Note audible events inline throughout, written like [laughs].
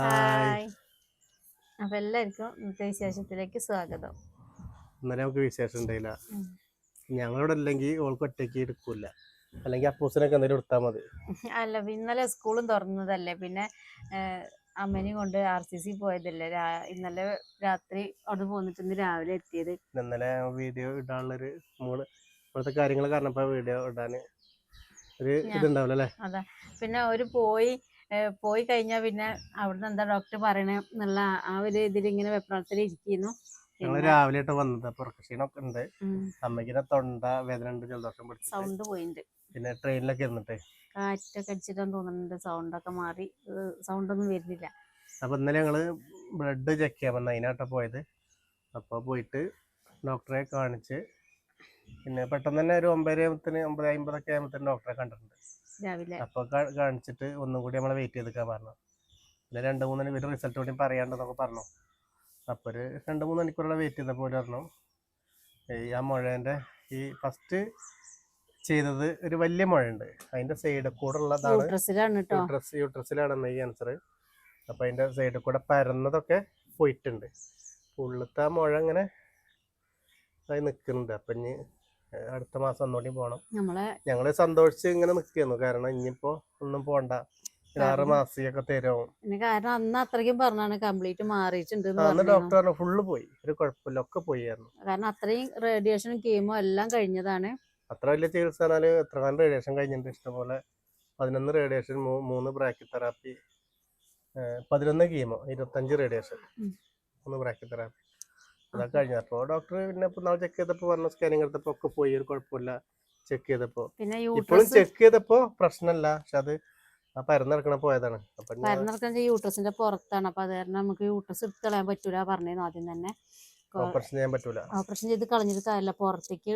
Hi. അപ്പൊ എല്ലാവർക്കും ഇന്നത്തെ വിശേഷത്തിലേക്ക് സ്വാഗതം. ഇന്നലെ നമുക്ക് വിശേഷം ഉണ്ടായില്ല. ഞങ്ങളോട് അല്ലെങ്കിൽ ഓൾക്ക് ഒറ്റയ്ക്ക് എടുക്കൂല. അല്ലെങ്കിൽ അപ്പൂസിനൊക്കെ എന്തെങ്കിലും എടുത്താൽ മതി. അല്ല ഇന്നലെ സ്കൂളും തുറന്നതല്ലേ. പിന്നെ അമ്മനെയും കൊണ്ട് ആർ സി സി പോയതല്ലേ. ഇന്നലെ രാത്രി അവിടെ പോന്നിട്ട് ഇന്ന് രാവിലെ എത്തിയത്. ഇന്നലെ വീഡിയോ ഇടാനുള്ളൊരു മൂന്ന് ഇപ്പോഴത്തെ കാര്യങ്ങൾ കാരണം വീഡിയോ ഇടാൻ ഒരു ഇതുണ്ടാവില്ല അല്ലേ അതാ. പിന്നെ ഒരു പോയി പോയി കഴിഞ്ഞാൽ പിന്നെ അവിടുന്ന് എന്താ ഡോക്ടർ പറയണേ എന്നുള്ള ആ- ഒരു ഇതിൽ ഇങ്ങനെ വെപ്രാളത്തിൽ ഇരിക്കുന്നു. രാവിലെ ആയിട്ട് വന്നത്. അപ്പൊ ക്ഷീണമൊക്കെ ഉണ്ട്. അമ്മയ്ക്കിനെ തൊണ്ട വേദന ഉണ്ട് ജലദോഷം പിടിച്ചു സൗണ്ട് പോയിണ്ട്. പിന്നെ ട്രെയിനിലൊക്കെ ഇരുന്നിട്ട്. കാറ്റൊക്കെ അടിച്ചിട്ടാന്ന് തോന്നുന്നുണ്ട്. സൗണ്ടൊക്കെ മാറി. സൗണ്ട് ഒന്നും വരുന്നില്ല. അപ്പൊ ഇന്നലെ ഞങ്ങൾ ബ്ലഡ് ചെക്ക് ചെയ്യാൻ വന്ന അതിനാട്ടാ പോയത്. അപ്പോൾ പോയിട്ട് ഡോക്ടറെ കാണിച്ച്. പിന്നെ പെട്ടെന്ന് തന്നെ ഒരു ഒമ്പതര ആകുമ്പത്തിന് ഒമ്പത് അമ്പതൊക്കെ ആകുമ്പത്തിന് ഡോക്ടറെ കണ്ടിട്ടുണ്ട്. രാവിലെ. അപ്പോൾ കാണിച്ചിട്ട് ഒന്നും കൂടി നമ്മളെ വെയിറ്റ് ചെയ്തിക്കാൻ പറഞ്ഞു. പിന്നെ രണ്ട് മൂന്ന് ഇവർ റിസൾട്ട് കൂടി പറയാണ്ടെന്നൊക്കെ പറഞ്ഞു. അപ്പോൾ ഒരു രണ്ട് മൂന്ന് മണിക്കൂറുള്ള വെയിറ്റ് ചെയ്തപ്പോൾ പറഞ്ഞു ഈ ആ മുഴേന്റെ ഈ ഫസ്റ്റ് ചെയ്തത് ഒരു വലിയ മുഴയുണ്ട്. അതിന്റെ സൈഡിൽ കൂടെ ഉള്ളതാണ് യൂട്രസ് യൂട്രസിലാണ് ഈ ക്യാൻസർ അപ്പോൾ അതിന്റെ സൈഡിൽ കൂടെ പരന്നതൊക്കെ പോയിട്ടുണ്ട്. ഉള്ളത്തെ ആ മുഴ ഇങ്ങനെ അത് നിൽക്കുന്നുണ്ട് അപ്പം ഇനി അടുത്ത മാസം ഒന്നുകൂടി പോകണം ഞങ്ങൾ സന്തോഷിച്ച് ഇങ്ങനെ നിൽക്കുന്നു കാരണം ഇനിയിപ്പോ ഒന്നും പോണ്ട. ആറ് മാസികയൊക്കെ തരും കാരണം അന്ന് അത്രയ്ക്കും പറഞ്ഞാണ് കംപ്ലീറ്റ് മാറിയിട്ടുണ്ട് അന്ന് ഡോക്ടർ പറഞ്ഞു ഫുള്ള് പോയി. ഒരു കുഴപ്പമില്ല. ഒക്കെ പോയായിരുന്നു. കാരണം അത്രയും റേഡിയേഷനും കീമോ എല്ലാം കഴിഞ്ഞതാണ്. അത്ര വലിയ ചികിത്സ എത്ര കാലം റേഡിയേഷൻ കഴിഞ്ഞിട്ടുണ്ട്. ഇഷ്ടംപോലെ പതിനൊന്ന് റേഡിയേഷൻ മൂന്ന് ബ്രാക്കി തെറാപ്പി പതിനൊന്ന് കീമോ ഇരുപത്തഞ്ച് റേഡിയേഷൻ. മൂന്ന് ബ്രാക്കി തെറാപ്പി. അതൊക്കെ കഴിഞ്ഞു അപ്പോൾ ഡോക്ടർ പിന്നെ നാളെ ചെക്ക് ചെയ്തപ്പോൾ പറഞ്ഞു സ്കാനിങ് എടുത്തപ്പോൾ ഒക്കെ പോയി. ഒരു കുഴപ്പമില്ല. ചെക്ക് ചെയ്തപ്പോൾ ഇപ്പോഴും ചെക്ക് ചെയ്തപ്പോൾ പ്രശ്നമല്ല പക്ഷെ അത് പരന്നിറക്കണ പോയതാണ്. പരന്നിറക്കണ യൂട്രസിന്റെ പുറത്താണ്. അപ്പൊ അത് കാരണം നമുക്ക് യൂട്രസ് എടുത്ത് കളയാൻ പറ്റൂല പറഞ്ഞിരുന്നു ആദ്യം തന്നെ. ഓപ്പറേഷൻ ചെയ്യാൻ പറ്റൂല. ഓപ്പറേഷൻ ചെയ്ത് കളഞ്ഞിട്ട് കാര്യമില്ല. പുറത്തേക്ക്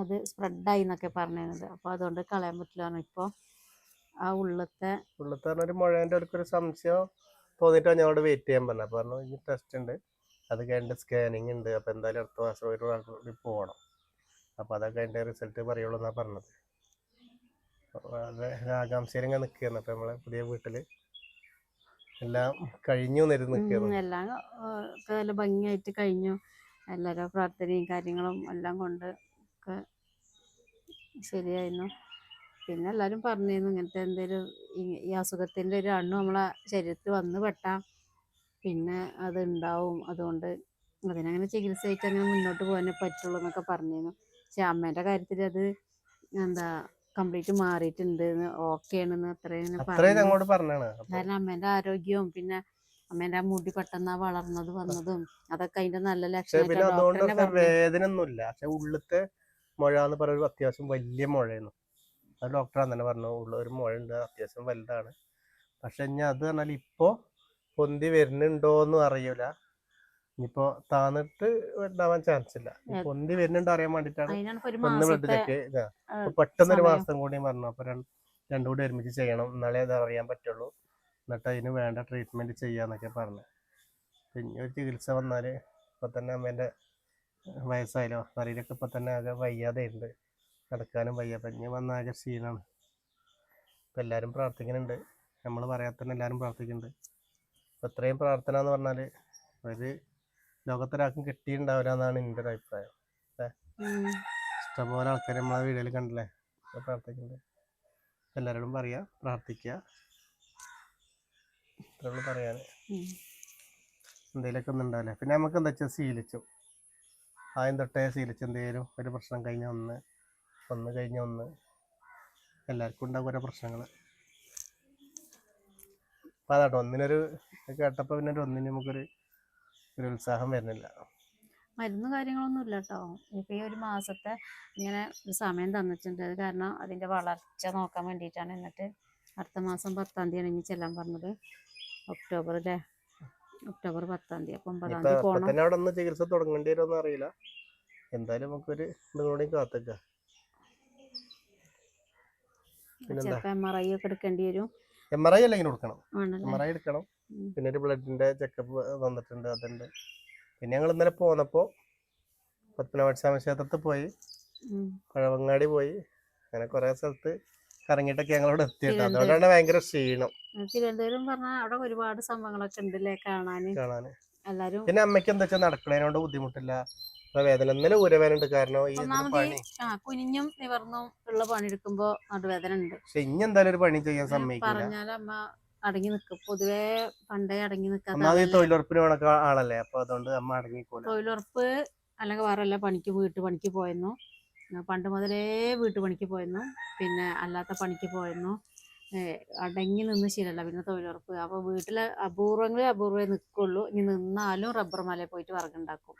അത് സ്പ്രെഡായി എന്നൊക്കെ പറഞ്ഞിരുന്നത്. അപ്പൊ അതുകൊണ്ട് കളയാൻ പറ്റില്ല പറഞ്ഞു. ഇപ്പൊ ആ ഉള്ളത്തെ ഉള്ളത്തെ പറഞ്ഞ ഒരു അടുക്ക് ഒരു സംശയം ഞാൻ അവിടെ വെയിറ്റ് ചെയ്യാൻ പറഞ്ഞത് അപ്പൊ പറഞ്ഞു ടെസ്റ്റ് ഉണ്ട്. അത് കഴിഞ്ഞിട്ട് സ്കാനിങ് ഉണ്ട്. അപ്പോൾ എന്തായാലും അടുത്ത മാസം ഒരു ഡോക്ടർ കൂടി പോകണം അപ്പോൾ അതൊക്കെ അതിന്റെ റിസൾട്ട് പറയുള്ളൂ എന്നാണ് പറഞ്ഞത്. വളരെ ആകാംക്ഷയിൽ ഇങ്ങനെ നിൽക്കുകയാണ് അപ്പോൾ നമ്മളെ പുതിയ വീട്ടിൽ എല്ലാം കഴിഞ്ഞു നിരുന്ന് നിൽക്കുകയാണ് എല്ലാം നല്ല ഭംഗിയായിട്ട് കഴിഞ്ഞു. എല്ലാവരും പ്രാർത്ഥനയും കാര്യങ്ങളും എല്ലാം കൊണ്ട് ഒക്കെ ശരിയായിരുന്നു. പിന്നെ എല്ലാവരും പറഞ്ഞിരുന്നു ഇങ്ങനത്തെ എന്തെങ്കിലും ഈ അസുഖത്തിന്റെ ഒരു അണ്ണു നമ്മളെ ശരീരത്തിൽ വന്ന് പെട്ടാൽ പിന്നെ അത് ഉണ്ടാവും അതുകൊണ്ട് അതിനങ്ങനെ ചികിത്സയായിട്ട് അങ്ങനെ മുന്നോട്ട് പോകാനേ പറ്റുള്ളൂ എന്നൊക്കെ പറഞ്ഞിരുന്നു. പക്ഷെ അമ്മേന്റെ കാര്യത്തിൽ അത് എന്താ കംപ്ലീറ്റ് മാറിയിട്ടുണ്ട്. ഓക്കെ ആണെന്ന് അത്രയും കാരണം അമ്മേന്റെ ആരോഗ്യവും പിന്നെ അമ്മേന്റെ ആ മുടി പെട്ടെന്ന് ആ വളർന്നത് വന്നതും അതൊക്കെ അതിന്റെ നല്ല ലക്ഷണം പക്ഷെ പറഞ്ഞു വേദന ഒന്നുമില്ല പക്ഷെ ഉള്ളിലത്തെ മുഴ എന്ന് പറയുന്നത് അത്യാവശ്യം വലിയ മുഴയാണ്. അത് ഡോക്ടർ അങ്ങനെ പറഞ്ഞു ഉള്ള ഒരു മുഴ ഉണ്ട് അത്യാവശ്യം വലുതാണ്. പക്ഷെ ഞാൻ അത് പറഞ്ഞാൽ ഇപ്പോൾ പൊന്തി വരുന്നുണ്ടോന്നും അറിയൂല. ഇനിയിപ്പോ താന്നിട്ട് ഉണ്ടാവാൻ ചാൻസ് ഇല്ല. പൊന്തി വരുന്നുണ്ടോ അറിയാൻ വേണ്ടിട്ടാണ് ഒന്ന് ബ്ലഡ് മാസത്തെ ചെക്ക് പെട്ടെന്ന് ഒരു മാസം കൂടി പറഞ്ഞു അപ്പൊ രണ്ടു കൂടി ഒരുമിച്ച് ചെയ്യണം. എന്നാലേ അത് അറിയാൻ പറ്റുള്ളൂ. എന്നിട്ട് അതിന് വേണ്ട ട്രീറ്റ്മെന്റ് ചെയ്യാന്നൊക്കെ പറഞ്ഞു. പിന്നെ ഒരു ചികിത്സ വന്നാൽ ഇപ്പൊ തന്നെ അമ്മേന്റെ വയസ്സായാലോ ശരീരമൊക്കെ ഇപ്പൊ തന്നെ ആകെ വയ്യാതെ ഉണ്ട് നടക്കാനും വയ്യ. പഞ്ഞ് വന്ന ആകെ ക്ഷീണാണ് ഇപ്പൊ എല്ലാരും പ്രാർത്ഥിക്കുന്നുണ്ട്. നമ്മൾ പറയാത്തന്നെ എല്ലാരും പ്രാർത്ഥിക്കുന്നുണ്ട്. അപ്പൊ ഇത്രയും പ്രാർത്ഥന എന്ന് പറഞ്ഞാൽ ഒരു ലോകത്തൊരാൾക്കും കിട്ടിയിട്ടുണ്ടാവില്ല എന്നാണ് എന്റെ ഒരു അഭിപ്രായം. അല്ലേ? ഇഷ്ടംപോലെ ആൾക്കാർ നമ്മളെ വീഡിയോയിൽ കണ്ടില്ലേ? പ്രാർത്ഥിക്കുന്നുണ്ട്. എല്ലാവരോടും പറയാ പ്രാർത്ഥിക്കുക ഇത്രയുള്ളൂ പറയാൻ. എന്തെങ്കിലുമൊക്കെ ഒന്നും ഉണ്ടാവില്ല? പിന്നെ നമുക്ക് എന്താ വെച്ചാൽ ശീലിച്ചു. ആദ്യം തൊട്ടേ ശീലിച്ചു. എന്തെങ്കിലും ഒരു പ്രശ്നം കഴിഞ്ഞ ഒന്ന് ഒന്ന് കഴിഞ്ഞ ഒന്ന്. എല്ലാവർക്കും ഉണ്ടാകും ഓരോ പ്രശ്നങ്ങൾ അപ്പം അതാട്ടോ ഒന്നിനൊരു കേട്ടപ്പോ കേട്ടപ്പോൾ പിന്നെ ഒരു ഒന്നിന് നമുക്കൊരു ഒരു ഉത്സാഹം വരുന്നില്ല. മരുന്ന് കാര്യങ്ങളൊന്നും ഇല്ല കേട്ടോ ഇപ്പൊ ഈ ഒരു മാസത്തെ ഇങ്ങനെ ഒരു സമയം തന്നിട്ടുണ്ട്. അത് കാരണം അതിന്റെ വളർച്ച നോക്കാൻ വേണ്ടിയിട്ടാണ് എന്നിട്ട് അടുത്ത മാസം പത്താം തീയതി ഇനി ചെല്ലാൻ പറഞ്ഞത്. ഒക്ടോബർ അല്ലേ? ഒക്ടോബർ പത്താം തീയതി. അപ്പൊ ഒമ്പതാം തീയതി പോകണം അവിടെ ഒന്ന് ചികിത്സ തുടങ്ങേണ്ടി വരുമെന്ന് അറിയില്ല. എന്തായാലും നമുക്കൊരു ഇതും കൂടി കാത്തേക്കാം. പിന്നെന്താ? ചിലപ്പോ എം ആർ ഐ ഒക്കെ എടുക്കേണ്ടി വരും. എം ആർ ഐ അല്ലെങ്കിൽ കൊടുക്കണം. എം ആർ ഐ എടുക്കണം. പിന്നെ ഒരു ബ്ലഡിന്റെ ചെക്കപ്പ് വന്നിട്ടുണ്ട് അതുണ്ട്. പിന്നെ ഞങ്ങൾ ഇന്നലെ പോന്നപ്പോ പത്മനാഭ സ്വാമി ക്ഷേത്രത്തിൽ പോയി. പഴവങ്ങാടി പോയി. അങ്ങനെ കുറെ സ്ഥലത്ത് കറങ്ങിയിട്ടൊക്കെ ഞങ്ങളവിടെ എത്തിയിട്ട്. അതുകൊണ്ടാണ് ഭയങ്കര ക്ഷീണം. തിരുവനന്തപുരം പറഞ്ഞാൽ അവിടെ ഒരുപാട് സംഭവങ്ങളൊക്കെ ഉണ്ടല്ലേ കാണാൻ കാണാൻ എല്ലാരും പിന്നെ അമ്മയ്ക്ക് എന്താ വെച്ചാൽ നടക്കണതിനോട് ബുദ്ധിമുട്ടില്ല. വേദന ഇന്നലെ ഊരവേദന ഉണ്ട് കാരണം ഈ പണി. ആ കുനിഞ്ഞും നിവർന്നും ഉള്ള പണിയെടുക്കുമ്പോ നടുവേദന ഉണ്ട് പക്ഷെ ഇനി എന്തായാലും ഒരു പണി ചെയ്യാൻ സമ്മതിക്കില്ല. അമ്മ അടങ്ങി നിക്കും. പൊതുവേ പണ്ടേ അടങ്ങി നിൽക്കാം. തൊഴിലുറപ്പിന് പോണൊക്കെ ആളല്ലേ. അപ്പൊ അതുകൊണ്ട് അമ്മ അടങ്ങി തൊഴിലുറപ്പ് അല്ലെങ്കിൽ വേറെ എല്ലാ പണിക്ക് വീട്ടുപണിക്ക് പോയിരുന്നു ആ, പണ്ട് മുതലേ വീട്ടു പണിക്ക് പോയിരുന്നു പിന്നെ അല്ലാത്ത പണിക്ക് പോയിരുന്നു അടങ്ങി നിന്ന് ശീലല്ല. പിന്നെ തൊഴിലുറപ്പ്. അപ്പോൾ വീട്ടിൽ അപൂർവങ്ങളിൽ അപൂർവേ നിൽക്കുള്ളൂ ഇനി നിന്നാലും റബ്ബർ മലയിൽ പോയിട്ട് വറകുണ്ടാക്കും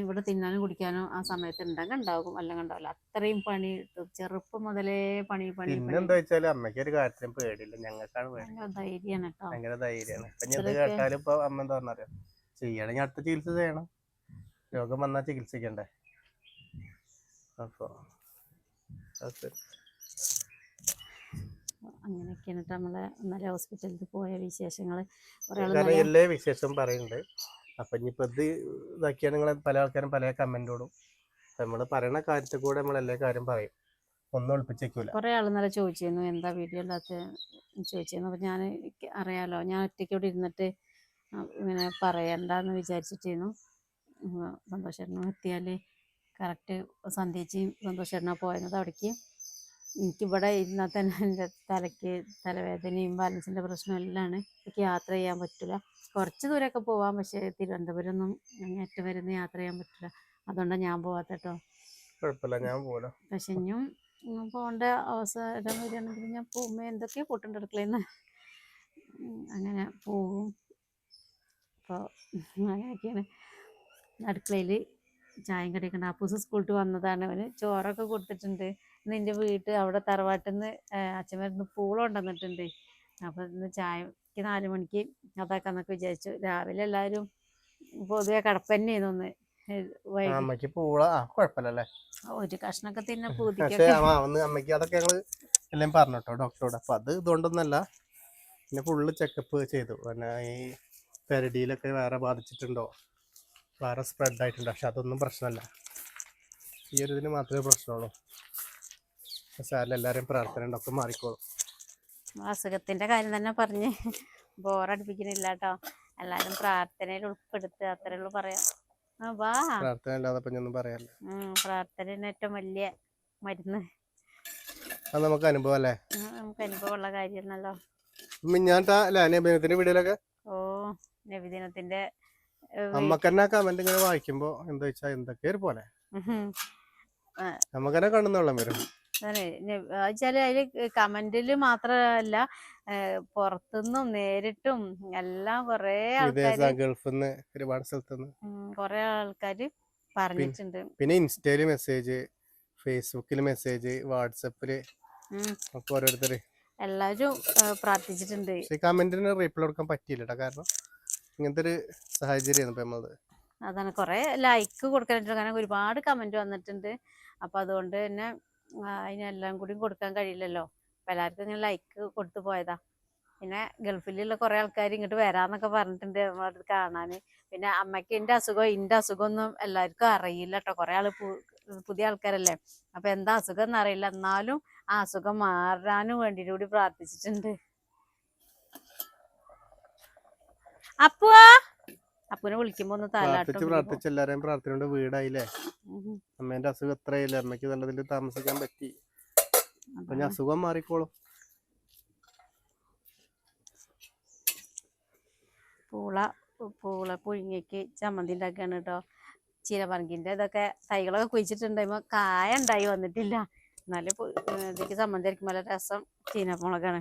ഇവിടെ തിന്നാനും കുടിക്കാനും ആ സമയത്ത് ഉണ്ടെങ്കിൽ ഉണ്ടാകും അല്ലെങ്കിൽ ഉണ്ടാവില്ല അത്രയും പണി. ചെറുപ്പം മുതലേ പണി പണി എന്താ വെച്ചാൽ അമ്മയ്ക്ക് ഒരു കാര്യത്തിനും പേടിയില്ല. ഞങ്ങൾക്കാണ് ധൈര്യമാണ് കേട്ടോ ഭയങ്കര ധൈര്യമാണ്. ഇത് കേട്ടാലും ഇപ്പൊ അമ്മ എന്താ പറഞ്ഞറിയോ ചെയ്യണമെങ്കിൽ അടുത്ത ചികിത്സ ചെയ്യണം. രോഗം വന്നാൽ ചികിത്സിക്കണ്ടേ? അപ്പോ അങ്ങനെയൊക്കെയാണ് നമ്മളെ ഇന്നലെ ഹോസ്പിറ്റലിൽ പോയ വിശേഷങ്ങൾ എല്ലാ വിശേഷം പറയുന്നുണ്ട് അപ്പൊ ഇനിയിപ്പോ ഇത് ഇതാക്കിയാണ് നിങ്ങൾ പല ആൾക്കാരും പല കമന്റോടും നമ്മൾ പറയണ കാര്യത്തിൽ കൂടെ നമ്മൾ എല്ലാ കാര്യം പറയും. ഒന്നും ഒളിപ്പിച്ചേക്കൂല. കുറേ ആൾ ഇന്നലെ ചോദിച്ചിരുന്നു എന്താ വീഡിയോ ഇല്ലാത്ത? ചോദിച്ചിരുന്നു. അപ്പൊ ഞാൻ അറിയാലോ ഞാൻ ഒറ്റയ്ക്ക് ഇവിടെ ഇരുന്നിട്ട് ഇങ്ങനെ പറയണ്ടെന്ന് വിചാരിച്ചിട്ടിരുന്നു. സന്തോഷം എത്തിയാൽ കറക്റ്റ് സന്ധ്യച്ചയും സന്തോഷം പോയത് അവിടേക്ക്. എനിക്കിവിടെ ഇരുന്നാൽ തന്നെ എന്റെ തലയ്ക്ക് തലവേദനയും ബാലൻസിന്റെ പ്രശ്നവും എല്ലാം എനിക്ക് യാത്ര ചെയ്യാൻ പറ്റില്ല. കുറച്ച് ദൂരമൊക്കെ പോവാം പക്ഷേ തിരുവനന്തപുരം ഒന്നും അങ്ങേറ്റം വരുന്ന യാത്ര ചെയ്യാൻ പറ്റില്ല. അതുകൊണ്ടാണ് ഞാൻ പോവാത്ത കേട്ടോ. കുഴപ്പമില്ല ഞാൻ പോലോ പക്ഷെ ഇനിയും പോകേണ്ട അവസരം വരികയാണെങ്കിൽ ഞാൻ പോകുമ്പോൾ എന്തൊക്കെയോ പൊട്ടുണ്ട് അടുക്കളയെന്ന് അങ്ങനെ പോകും അപ്പോൾ അങ്ങനെയൊക്കെയാണ്. അടുക്കളയിൽ ചായം കടിക്കണ്ട അപ്പൂസ് സ്കൂളിൽ വന്നതാണ്. അവന് ചോറൊക്കെ കൊടുത്തിട്ടുണ്ട്. ഇന്ന് എന്റെ വീട്ട് അവിടെ തറവാട്ടിൽ നിന്ന് അച്ഛൻ വരുന്ന പൂളം ഉണ്ടെന്നിട്ടുണ്ട് അപ്പോൾ ഇന്ന് ചായക്ക് നാല് മണിക്ക് അതാക്കാന്നൊക്കെ വിചാരിച്ചു. രാവിലെ എല്ലാവരും പൊതുവെ കിടപ്പ് തന്നെയായിരുന്നു ഒന്ന് വൈകി അമ്മയ്ക്ക് പൂള കുഴപ്പമില്ലല്ലേ? ഒരു കഷ്ണൊക്കെ തിന്നെ [laughs] പൂതിക്കൊക്കെ അതൊക്കെ ഞങ്ങൾ എല്ലാം പറഞ്ഞു കേട്ടോ ഡോക്ടറോട്. അപ്പൊ അത് ഇതുകൊണ്ടൊന്നല്ല പിന്നെ ഫുള്ള് ചെക്കപ്പ് ചെയ്തു. പിന്നെ ഈ പെരടിയിലൊക്കെ വേറെ ബാധിച്ചിട്ടുണ്ടോ? വേറെ സ്പ്രെഡ് ആയിട്ടുണ്ടോ. പക്ഷെ അതൊന്നും പ്രശ്നമല്ല. ഈ ഒരു ഇതിന് മാത്രമേ പ്രശ്നമുള്ളൂ. സാറിൽ എല്ലാവരും പ്രാർത്ഥന ഒക്കെ മാറിക്കോളും. അസുഖത്തിന്റെ കാര്യം തന്നെ പറഞ്ഞ് ബോറടിപ്പിക്കുന്നില്ല കേട്ടോ എല്ലാരും പ്രാർത്ഥനയിൽ ഉൾപ്പെടുത്തുക അത്രേ ഉള്ളൂ പറയാം പ്രാർത്ഥന ഒന്നും പറയാല്ല പ്രാർത്ഥന ഏറ്റവും വലിയ മരുന്ന്. അത് നമുക്ക് അനുഭവം അല്ലേ? നമുക്ക് അനുഭവമുള്ള കാര്യമാണല്ലോ. വീഡിയോയിലൊക്കെ? ഓ നബിദിനത്തിന്റെ കമന്റ് ഇങ്ങനെ വായിക്കുമ്പോ എന്താ വെച്ചാ എന്തൊക്കെ ഒരു പോലെ. നമുക്കെന്നെ കണ്ണുന്നോളം വരും. വെച്ചാൽ അതിൽ കമന്റിൽ മാത്രല്ല പുറത്തുനിന്നും നേരിട്ടും എല്ലാം കൊറേ ആൾക്കാർ ആൾക്കാര് ഗൾഫിൽ നിന്ന് ഒരുപാട് സ്ഥലത്തുനിന്ന് കൊറേ ആൾക്കാര് പറഞ്ഞിട്ടുണ്ട്. പിന്നെ ഇൻസ്റ്റയിൽ മെസ്സേജ് ഫേസ്ബുക്കിൽ മെസ്സേജ് വാട്സപ്പിൽ ഒക്കെ ഓരോരുത്തര് എല്ലാരും ഏഹ്, പ്രാർത്ഥിച്ചിട്ടുണ്ട്. കമന്റിന് റീപ്ലൈ കൊടുക്കാൻ പറ്റിയില്ല കാരണം ഇങ്ങനത്തെ ഒരു സാഹചര്യമാണ് അതാണ്. കുറെ ലൈക്ക് കൊടുക്കാനായിട്ട് കാരണം ഒരുപാട് കമന്റ് വന്നിട്ടുണ്ട്. അപ്പൊ അതുകൊണ്ട് തന്നെ അതിനെല്ലാം കൂടി കൊടുക്കാൻ കഴിയില്ലല്ലോ. അപ്പൊ എല്ലാവർക്കും ഇങ്ങനെ ലൈക്ക് കൊടുത്തു പോയതാ. പിന്നെ ഗൾഫിലുള്ള കുറെ ആൾക്കാർ ഇങ്ങോട്ട് വരാന്നൊക്കെ പറഞ്ഞിട്ടുണ്ട് നമ്മളെ അടുത്ത് കാണാന്. പിന്നെ അമ്മയ്ക്ക് എന്റെ അസുഖം ഇന്റെ അസുഖം ഒന്നും എല്ലാവർക്കും അറിയില്ല കേട്ടോ കുറെ ആൾ പുതിയ ആൾക്കാരല്ലേ. അപ്പൊ എന്താ അസുഖം എന്ന് അറിയില്ല എന്നാലും ആ അസുഖം മാറാനും വേണ്ടിയിട്ട് കൂടി പ്രാർത്ഥിച്ചിട്ടുണ്ട്. അപ്പുവാ! അപ്പുനെ വിളിക്കുമ്പോ ഒന്ന് പ്രാർത്ഥിച്ച് താലാട്ടോ പ്രാർത്ഥിച്ച് എല്ലാരെയും പ്രാർത്ഥനയോട് വീടായില്ലേ? അമ്മേന്റെ അസുഖം എത്രയായില്ലേ? അമ്മയ്ക്ക് നല്ലതിൽ താമസിക്കാൻ പറ്റി. അപ്പൊ ഞാൻ അസുഖം മാറിക്കോളും. പൂള പൂള പുഴുങ്ങിക്ക് ചമ്മന്തി ഉണ്ടാക്കുകയാണ് കേട്ടോ. ചീരപറങ്കിന്റെ ഇതൊക്കെ തൈകളൊക്കെ കുഴിച്ചിട്ടുണ്ടായി കായ ഉണ്ടായി വന്നിട്ടില്ല. എന്നാലും ഇതൊക്കെ ചമ്മന്തി അരക്കുമ്പോൾ നല്ല രസം. ചീനമുളകാണ്.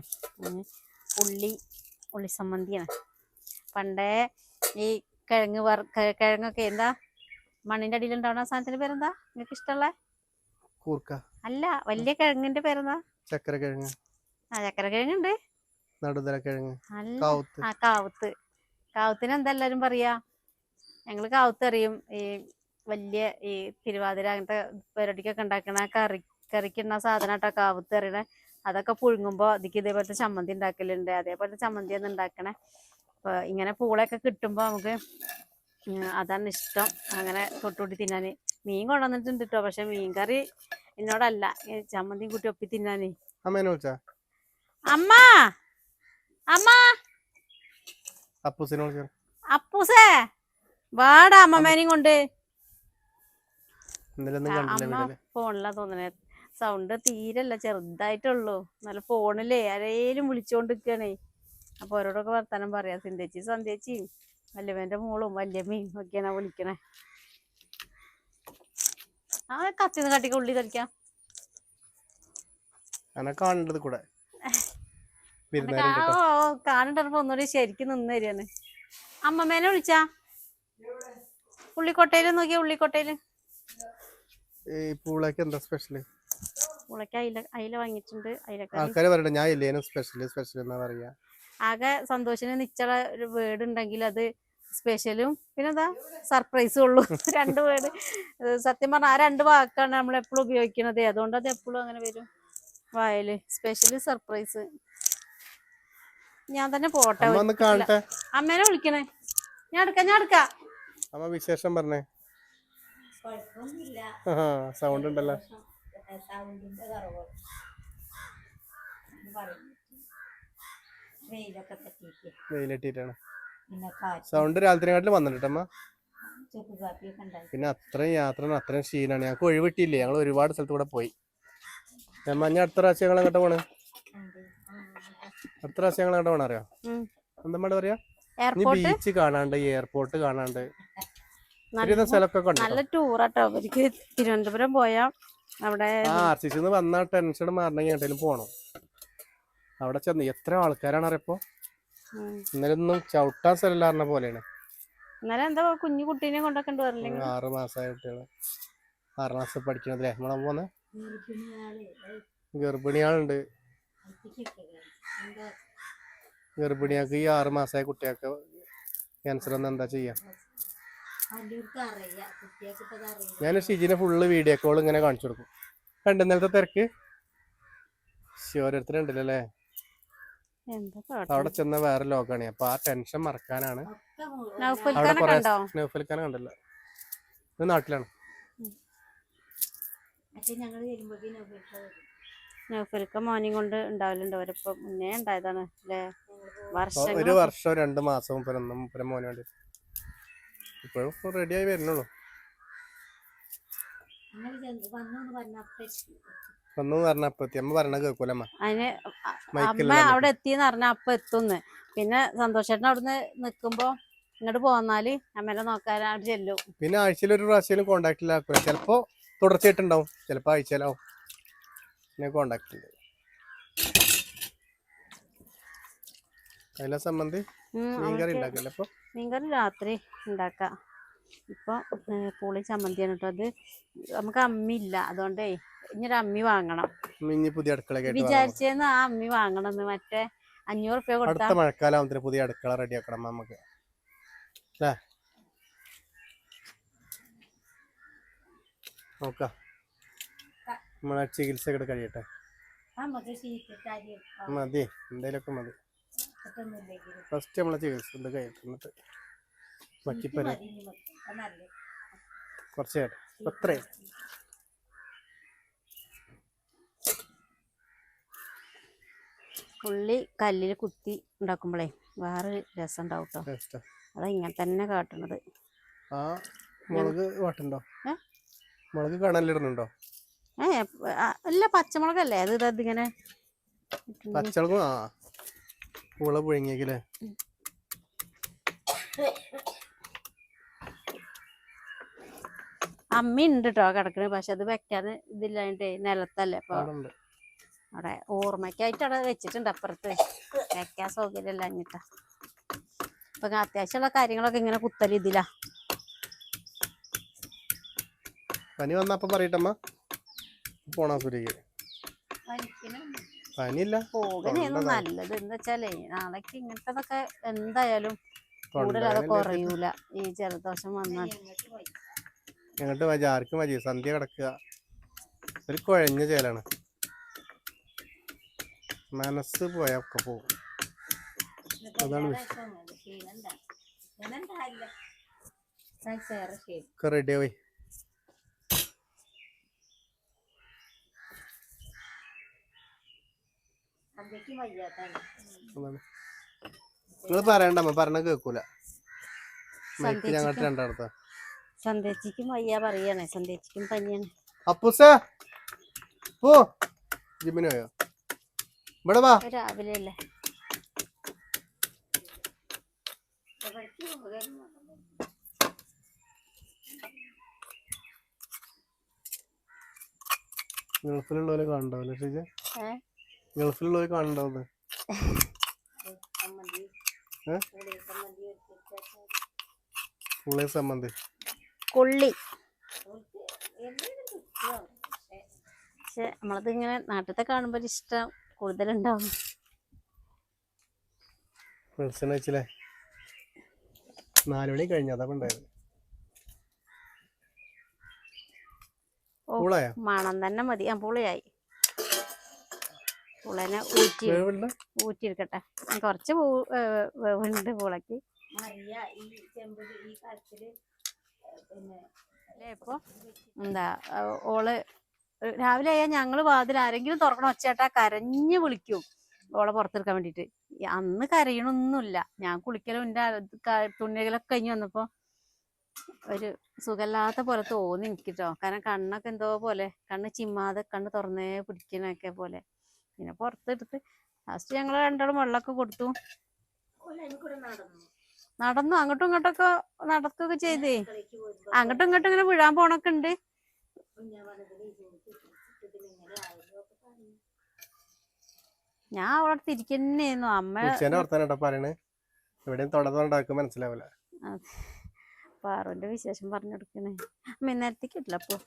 ഉള്ളി ഉള്ളി ചമ്മന്തിയാണ്. പണ്ടേ ഈ കിഴങ്ങ് വർ കിഴങ്ങൊക്കെ എന്താ? മണ്ണിന്റെ അടിയിൽ ഉണ്ടാവുന്ന സാധനത്തിന്റെ പേരെന്താ? നിങ്ങൾക്ക് ഇഷ്ടമുള്ള? കൂർക്ക. അല്ല വലിയ കിഴങ്ങിന്റെ പേരെന്താ? ചക്കര കിഴങ്ങ്. ആ ചക്കര കിഴങ്ങുണ്ട്. നടുതല കിഴങ്ങ്. കാവുത്ത്. ആ കാവുത്ത്. കാവുത്തിന് എന്താ എല്ലാരും പറയാ? ഞങ്ങൾ കാവുത്ത് അറിയും ഈ വലിയ ഈ തിരുവാതിര അങ്ങനത്തെ പരിപാടിക്കൊക്കെ ഉണ്ടാക്കണ കറി കറിക്കുന്ന സാധനം കേട്ടോ കാവുത്ത് അറിയണേ അതൊക്കെ പുഴുങ്ങുമ്പോ അതിക്ക് ഇതേപോലത്തെ ചമ്മന്തി ഉണ്ടാക്കലുണ്ട്. അതേപോലത്തെ ചമ്മന്തി ഒന്ന് ഉണ്ടാക്കണേ. അപ്പൊ ഇങ്ങനെ പൂളയൊക്കെ കിട്ടുമ്പോ നമുക്ക് അതാണ് ഇഷ്ടം. അങ്ങനെ തൊട്ടുകൂട്ടി തിന്നാന്. മീൻ കൊണ്ടുവന്നിട്ടുണ്ട് കേട്ടോ പക്ഷെ മീൻ കറി എന്നോടല്ല. ഈ ചമ്മന്തിയും കൂട്ടി ഒപ്പി തിന്നാനേ. അമ്മ അമ്മ! അപ്പൂസേ! വാടാ അമ്മമ്മേനെയും കൊണ്ട്. അമ്മ ഫോണിലാ തോന്നണേ. സൗണ്ട് തീരല്ല ചെറുതായിട്ടുള്ളൂ നല്ല ഫോണിലേ ആരേലും വിളിച്ചോണ്ട് അപ്പൊ അവരോടൊക്കെ വർത്താനം പറയാം. സിന്തേച്ചി സന്ധ്യേച്ചിയും വല്യമ്മേന്റെ മോളും വല്യമ്മയും ഒക്കെയാണ് വിളിക്കണേ. ആ കത്തിന്ന് കട്ടിക്ക് ഉള്ളി കളിക്കാം കാണേണ്ടത് കൂടെ. കാണണ്ടപ്പോ ഒന്നുകൂടി ശരിക്കും നിന്ന് തരികയാണ്. അമ്മമ്മേനെ വിളിച്ചാ? ഉള്ളിക്കോട്ടയിൽ നോക്കിയാ ഉള്ളിക്കോട്ടയിൽ. എന്താ ഉള്ളക്ക് അയില അയില വാങ്ങിയിട്ടുണ്ട് അയിലക്കറി. ആൾക്കാർ പറയണ്ട ഞാൻ സ്പെഷ്യൽ സ്പെഷ്യൽ എന്നാ പറയാ. ആകെ സന്തോഷിന് നിച്ചുള്ള ഒരു വേർഡ് ഉണ്ടെങ്കിൽ അത് സ്പെഷ്യലും പിന്നെന്താ സർപ്രൈസും ഉള്ളു. രണ്ട് വേർഡ് സത്യം പറഞ്ഞാൽ ആ രണ്ട് വാക്കാണ് നമ്മൾ എപ്പോഴും ഉപയോഗിക്കുന്നത് അതുകൊണ്ട് അത് എപ്പോഴും അങ്ങനെ വരും. വായൽ സ്പെഷ്യൽ സർപ്രൈസ് ഞാൻ തന്നെ പോട്ടെ. അമ്മേനെ വിളിക്കണേ. ഞാൻ എടുക്കാം ഞാൻ എടുക്കാം. അമ്മ വിശേഷം പറഞ്ഞേ. സൗണ്ട് ഉണ്ടല്ലോ. സൗണ്ടിന്റെ കുറവ് വെയിലൊക്കെ തട്ടിയിട്ട്. വെയിലെട്ടിട്ടാണ്. പിന്നെ കാറ്റ്. സൗണ്ട് രാത്രിനാട്ടിൽ വന്നിട്ടമ്മ അമ്മ ചുക്ക് കാപ്പിയൊക്കെ ഉണ്ടായി പിന്നെ അത്രയും യാത്ര അത്രയും ക്ഷീണാണ്. ഞങ്ങൾക്ക് ഒഴിവിട്ടില്ലേ. ഞങ്ങൾ ഒരുപാട് സ്ഥലത്ത് കൂടെ പോയി. അമ്മ ഞാൻ അടുത്ത പ്രാവശ്യം ഞങ്ങൾ അങ്ങോട്ട് പോണ്? അടുത്ത പ്രാവശ്യം ഞങ്ങൾ അങ്ങോട്ട് പോണ അറിയാം. എന്താ പറയാ? ബീച്ച് കാണാണ്ട് എയർപോർട്ട് കാണാണ്ട്. നല്ല ടൂർ ആട്ടോ. അവർക്ക് തിരുവനന്തപുരം പോയാ അവിടെ ആ ആർ സി സി വന്ന ടെൻഷൻ മാറണമെങ്കിൽ എങ്ങോട്ടേലും പോണം? അവിടെ ചെന്ന് എത്ര ആൾക്കാരാണ് അറിയപ്പോ ഇന്നലൊന്നും ഇന്നലെ ഒന്നും ചവിട്ടാൻ സ്ഥലമില്ലാറിന പോലെയാണ്. ഇന്നലെ എന്താ കുഞ്ഞു കുട്ടീനെ കൊണ്ടൊക്കെ ആറ് മാസമായ കുട്ടികൾ ആറ് മാസം പഠിക്കണതല്ലേ? നമ്മളെ പോന്നെ? ഗർഭിണിയാളുണ്ട്. ഗർഭിണിയാൾക്ക് ഈ ആറ് മാസമായ കുട്ടികൾക്ക് ക്യാൻസർ ഒന്ന് എന്താ ചെയ്യാ? ഞാൻ ഷിജിനെ ഫുള്ള് വീഡിയോ കോൾ ഇങ്ങനെ കാണിച്ചു കൊടുക്കും. കണ്ടെന്നേരത്തെ തിരക്ക്? ശ്ശി, ഓരോരുത്തരുണ്ടല്ലോ അല്ലേ? അവിടെ ചെന്ന വേറെ ലോകാണ്. അപ്പൊ ആ ടെൻഷൻ മറക്കാനാണ്. അവിടെ കുറെ കണ്ടല്ലോ ഇത് നാട്ടിലാണ്. നൗഫൽക്ക മോനെയും കൊണ്ട് ഉണ്ടാവലുണ്ട്. അവരിപ്പോ മുന്നേ ഉണ്ടായതാണ് അല്ലേ? ഒരു വർഷം രണ്ട് മാസം മുപ്പരൊന്നും മുപ്പര മോന് വേണ്ടി. ഇപ്പോഴും റെഡിയായി ആയി വരുന്നുള്ളൂ. വന്നു പറഞ്ഞ അപ്പൊ എത്തി. അമ്മ പറഞ്ഞ കേൾക്കൂലമ്മ അതിന് അമ്മ അവിടെ എത്തിന്ന് പറഞ്ഞ അപ്പൊ എത്തുന്ന്. പിന്നെ സന്തോഷേട്ടൻ അവിടുന്ന് നിക്കുമ്പോ ഇങ്ങോട്ട് പോന്നാൽ അമ്മേനെ നോക്കാൻ അവിടെ ചെല്ലും. പിന്നെ ആഴ്ചയിൽ ഒരു പ്രാവശ്യം കോണ്ടാക്ട് ആക്കുക ചിലപ്പോ തുടർച്ചയായിട്ടുണ്ടാവും. ചിലപ്പോ ആഴ്ചയിലാവും. പിന്നെ കോണ്ടാക്ട് അതിനെ സംബന്ധി മീൻകറി അവൾക്ക് ഉണ്ടാക്കല്ലേ അപ്പൊ? മീൻകറി രാത്രി ഉണ്ടാക്കാം. ഇപ്പൊ പൂളി പുളി ചമ്മന്തിയാണ് കേട്ടോ അത്. നമുക്ക് അമ്മയില്ല അതുകൊണ്ടേ ഇനി ഒരു അമ്മി വാങ്ങണം. പുതിയ അടുക്കള വിചാരിച്ചേന്ന് ആ അമ്മി വാങ്ങണം മറ്റേ അഞ്ഞൂറ് റുപ്യ കൊടുത്താ മഴക്കാലാവുമ്പത്തിന് പുതിയ അടുക്കള റെഡി ആക്കണം നമുക്ക്. അല്ലേ നോക്കാം. നമ്മളെ ചികിത്സ കഴിയട്ടെ. മതി എന്തേലൊക്കെ മതി. ഫസ്റ്റ് നമ്മളെ ചികിത്സ ഇത് കഴിയട്ടെ എന്നിട്ട്. ബാക്കി ശീറ്റ് പരി മതി ഇനി മതി. അത് നല്ലത്. കുറച്ച് കഴിയട്ടെ ഇപ്പൊ ഉള്ളി കല്ലിൽ കുത്തി ഉണ്ടാക്കുമ്പോഴേ വേറെ രസം. ഉണ്ടാവും കേട്ടോ അതാ ഇങ്ങനെ തന്നെ കാട്ടണത്. ആ മുളക് വാട്ടുണ്ടോ മുളക് കണലിടുന്നുണ്ടോ? ഏ അല്ല പച്ചമുളകല്ലേ? അത് ഇത് ഇങ്ങനെ പച്ചമുളകും ആ. പൂള പുഴുങ്ങിയേക്കല്ലേ? അമ്മി ഉണ്ട് കേട്ടോ കിടക്കണേ പക്ഷെ അത് വെക്കാതെ ഇതില്ലാണ്ടേ നിലത്തല്ലേ അപ്പൊ അവിടെ ഓർമ്മയ്ക്കായിട്ട് അവിടെ വെച്ചിട്ടുണ്ട് അപ്പുറത്ത്. വെക്കാൻ സൗകര്യമില്ല അഞ്ഞിട്ടാ അപ്പൊ അത്യാവശ്യമുള്ള കാര്യങ്ങളൊക്കെ ഇങ്ങനെ കുത്തൽ ഇതിലാ. പനി വന്നപ്പം പറയട്ടമ്മ. പോണാ. പനിയില്ല. പോകണേന്നു. നല്ലത് എന്താ വെച്ചാലേ നാളേക്ക് ഇങ്ങനത്തതൊക്കെ എന്തായാലും കൂടുതലത് കുറയൂല. ഈ ജലദോഷം വന്നാൽ എങ്ങോട്ട് ആർക്കും മതി. സന്ധ്യ കിടക്കുക. ഒരു കുഴഞ്ഞ ചേലാണ്. മനസ്സ് പോയാ ഒക്കെ പോകും. അതാണ്. ഒക്കെ റെഡി ആയി. നിങ്ങൾ പറയണ്ട പറഞ്ഞ കേക്കൂല ഞങ്ങളുടെ ഞങ്ങൾ സന്ദേശിക്കും വയ്യ പറയാണ്. സന്ദേശിക്കും പനിയാണ്. അപ്പൂസ പോ. ജിമ്മിന് പോയോ? ഇവിടെ വാ. രാവിലെ അല്ലേ ഗൾഫിലുള്ളവരെ കാണണ്ടാവില്ല ഷീജ? ഗൾഫിലുള്ളവരെ കാണണ്ടാവുന്നത് പുള്ളി സംബന്ധി. കൊള്ളി. പക്ഷെ നമ്മളത് ഇങ്ങനെ നാട്ടിലത്തെ കാണുമ്പോൾ ഇഷ്ടം കൂടുതലുണ്ടാവും. വെളിച്ചെണ്ണ വെച്ചില്ലേ? നാലുമണി കഴിഞ്ഞ അതാ ഉണ്ടായത് ഓ. പൂളായോ? മണം തന്നെ മതി. ആ പുളിയായി. പുളനെ ഊറ്റി ഊറ്റിയെടുക്കട്ടെ. കുറച്ച് പൂ വേവുണ്ട് പുളക്ക് പിന്നെ എന്താ ഓൾ രാവിലെ ആയാൽ ഞങ്ങൾ വാതിൽ ആരെങ്കിലും തുറക്കണം ഒച്ചേട്ടാ കരഞ്ഞു വിളിക്കും. ഓളെ പുറത്തെടുക്കാൻ വേണ്ടിട്ട്. അന്ന് കരയണൊന്നുമില്ല. ഞാൻ കുളിക്കലും എന്റെ തുണികളൊക്കെ കഴിഞ്ഞ് വന്നപ്പോ ഒരു സുഖമില്ലാത്ത പോലെ തോന്നി എനിക്കിട്ടോ. കാരണം കണ്ണൊക്കെ എന്തോ പോലെ കണ്ണ് ചിമ്മാതെ കണ്ണ് തുറന്നേ പിടിക്കണൊക്കെ പോലെ. പിന്നെ പുറത്തെടുത്ത് ലാസ്റ്റ് ഞങ്ങൾ രണ്ടാളും വെള്ളമൊക്കെ കൊടുത്തു. നടന്നു. അങ്ങോട്ടും ഇങ്ങോട്ടൊക്കെ നടക്കുകയൊക്കെ ചെയ്തേ. അങ്ങോട്ടും ഇങ്ങോട്ടും ഇങ്ങനെ വിഴാൻ പോണൊക്കെ ഉണ്ട്. ഞാൻ അവിടെ തിരിക്കുന്നേന്നു അമ്മ ഉച്ചേന്റെ വർത്താനം കേട്ടോ പറയണേ? എവിടെയും തൊടതുണ്ടാക്കും മനസ്സിലാവില്ല പാറുവിന്റെ വിശേഷം പറഞ്ഞു കൊടുക്കണേ. അമ്മ ഇന്നേരത്തേക്ക് ഇല്ല അപ്പൊ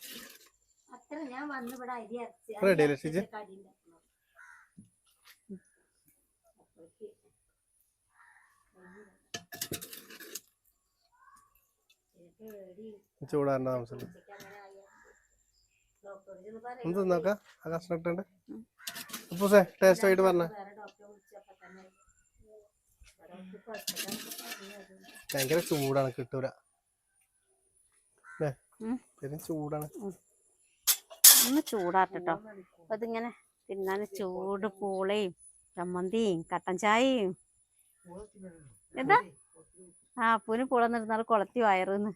ചൂടാറേണ്ട താമസം. ഒന്ന് തിന്നോക്ക. ആ കഷ്ണം ഇട്ടുണ്ട് ഉപ്പൂസേ ടേസ്റ്റ് ആയിട്ട് പറഞ്ഞ. ഭയങ്കര ചൂടാണ് കിട്ടൂല. ചൂടാണ്. ഒന്ന് ചൂടാട്ടോ അതിങ്ങനെ തിന്നാൻ ചൂട് പൂളയും ചമ്മന്തിയും കട്ടൻ ചായയും. എന്താ? ആ അപ്പൂന് പൂളന്നിരുന്നാൽ കൊളത്തി വയറുന്ന്.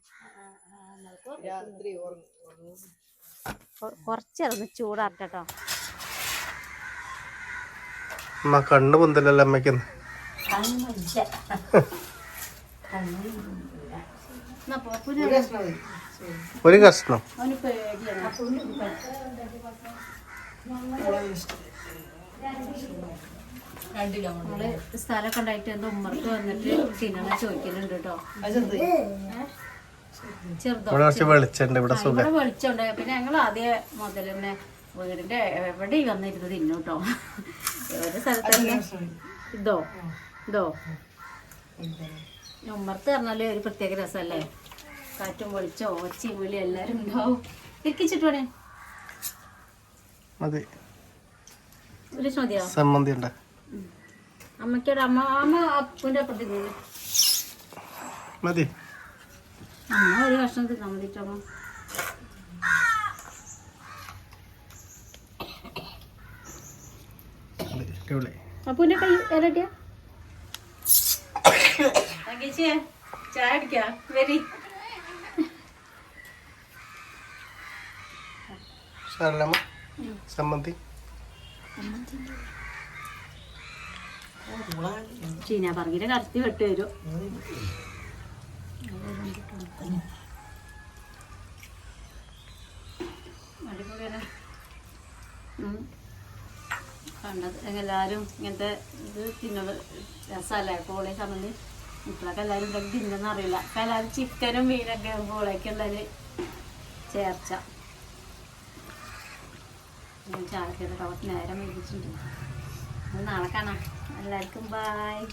കുറച്ചിറന്ന് ചൂടാട്ടോ അമ്മ കണ്ണ് പൊന്തല്ലല്ലോ അമ്മയ്ക്ക് ഒരു കഷ്ണം സ്ഥലമൊക്കെ ഉണ്ടായിട്ട് എന്റെ ഉമ്മർക്ക് വന്നിട്ട് തിന്നണ ചോദിക്കലുണ്ട് കേട്ടോ. ഇവിടെ കുറച്ച് വെളിച്ചുണ്ട് ഇവിടെ സുഖം. വെളിച്ചുണ്ട് പിന്നെ ഞങ്ങൾ ആദ്യം മുതൽ വീടിന്റെ എവിടെ വന്നിരുന്ന് തിന്നു കേട്ടോ ഒരു സ്ഥലത്തന്നെ ഇതോ? ഇതോ? ഉമ്മർത്ത് പറഞ്ഞാൽ ഒരു പ്രത്യേക രസമല്ലേ കാറ്റും വെളിച്ചോ ഒച്ചയും വിളി എല്ലാരും ഉണ്ടാവും. ഇരിക്കിച്ചിട്ട് വേണേ. മതി. ഒരു മതിയോ ഉണ്ട് അമ്മയ്ക്കോട് അമ്മ അമ്മ അപ്പൂന്റെ അപ്പുറത്തേക്ക് മതി. അമ്മ ഒരു കഷ്ണം തിന്നാൻ മതിട്ടോ അപ്പൂന്റെ കൈ ഇരട്ടിയ ചായ അടിക്കാ വരി. ചീന പറഞ്ഞിട്ട് കടത്തി വെട്ട് വരും അടിപൊളിയാണ് ഉം. കണ്ടത് എല്ലാവരും ഇങ്ങനത്തെ ഇത് തിന്നത് രസമല്ലേ? കോളേജ് സംബന്ധി ഇപ്പോഴൊക്കെ എല്ലാവരും ഇതൊക്കെ തിന്നെന്ന് അറിയില്ല. ഇപ്പം എല്ലാവരും ചിക്കനും മീനൊക്കെ കോളേക്ക് ഉള്ളതിൽ ചേർച്ച ചായക്കൊക്കെ നേരം മേടിച്ചിട്ടുണ്ട് നാളെ കാണാം. എല്ലാവർക്കും ബായ്